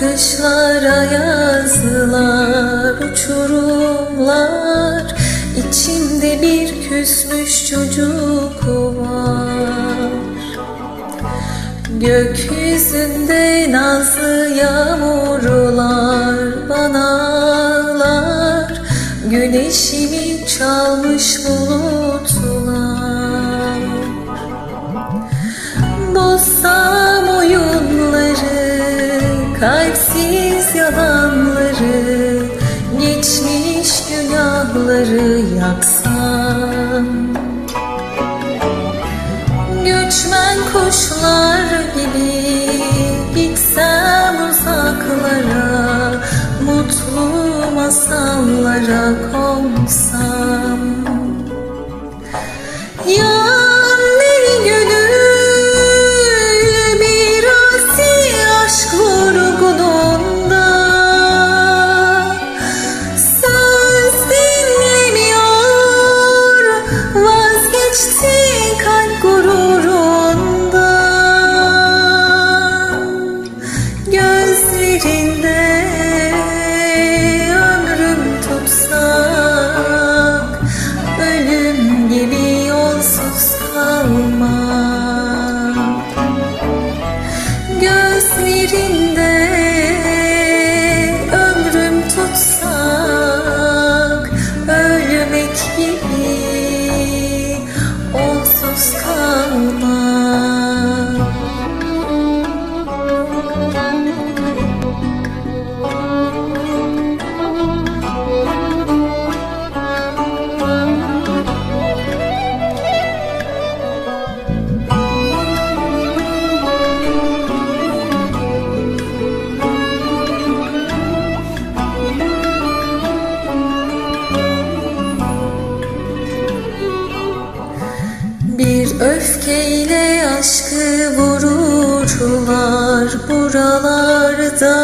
Kışlara yazdılar uçurumlar. İçimde bir küsmüş çocuk var. Gökyüzünde nazlı yağmurlar banalar Güneşimi çalmış bulutlar. Bozsam günahları yaksam Göçmen kuşlar gibi gitsem uzaklara Mutlu masallara konsam Yanlı 真的。Öfkeyle aşkı vururlar buralarda.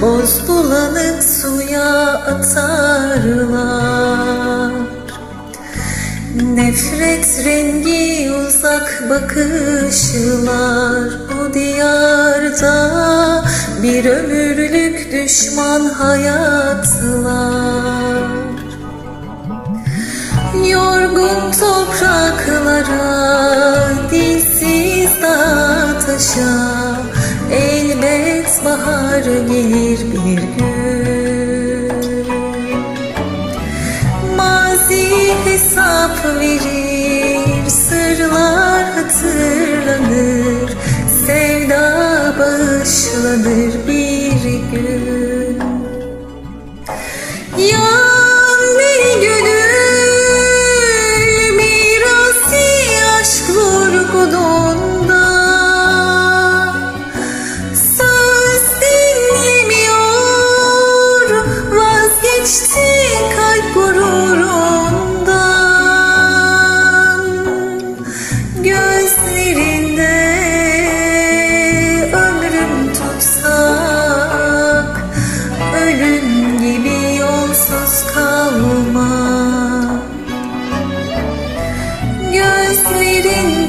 Boz bulanık suya atarlar. Nefret rengi uzak bakışlar bu diyarda. Bir ömürlük düşman hayatlar. Yorgun taşa Elbet bahar gelir bir gün. Mazi hesap verir, sırlar hatırlanır. Sevda bağışlanır in